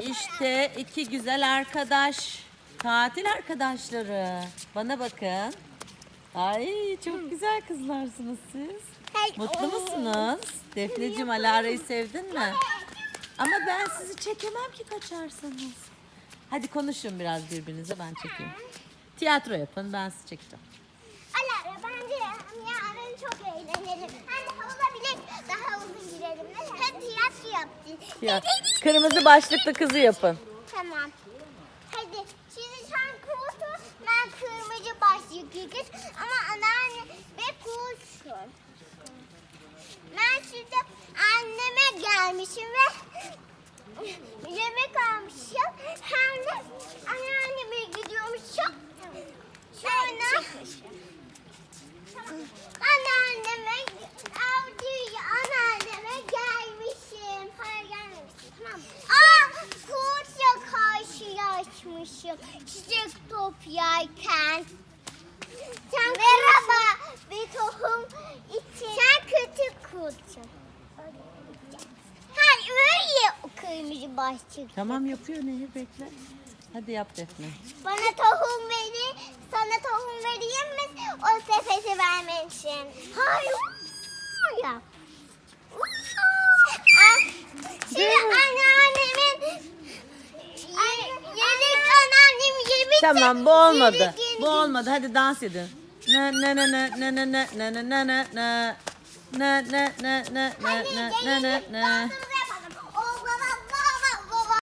İşte iki güzel arkadaş. Tatil arkadaşları. Bana bakın. Ay çok güzel kızlarsınız siz. Mutlu musunuz? Defneciğim Alara'yı sevdin mi? Ama ben sizi çekemem ki kaçarsanız. Hadi konuşun biraz birbirinize ben çekeyim. Tiyatro yapın ben sizi çekeceğim. Yaptık. Tiyatro. Kırmızı başlıklı kızı yapın. Tamam. Hadi şimdi sen kurtul. Ben kırmızı başlık giyiz. Ama anneanne ve kursun. Ben şimdi anneme gelmişim ve yemek almışım. Karşılaşmışım. Çiçek toplarken. Sen Merhaba. Bir tohum için. Sen kötü kurtsun. Hayır öyle o kırmızı başlık. Tamam yapıyor Nehir bekle. Hadi yap Defne. Bana tohum verin. Sana tohum vereyim mi? O sepeti vermen için. Hayır. Ya. Tamam bu olmadı. Bu olmadı. Hadi dans edin. Ne ne ne ne ne ne ne ne ne ne ne ne ne ne ne ne ne ne ne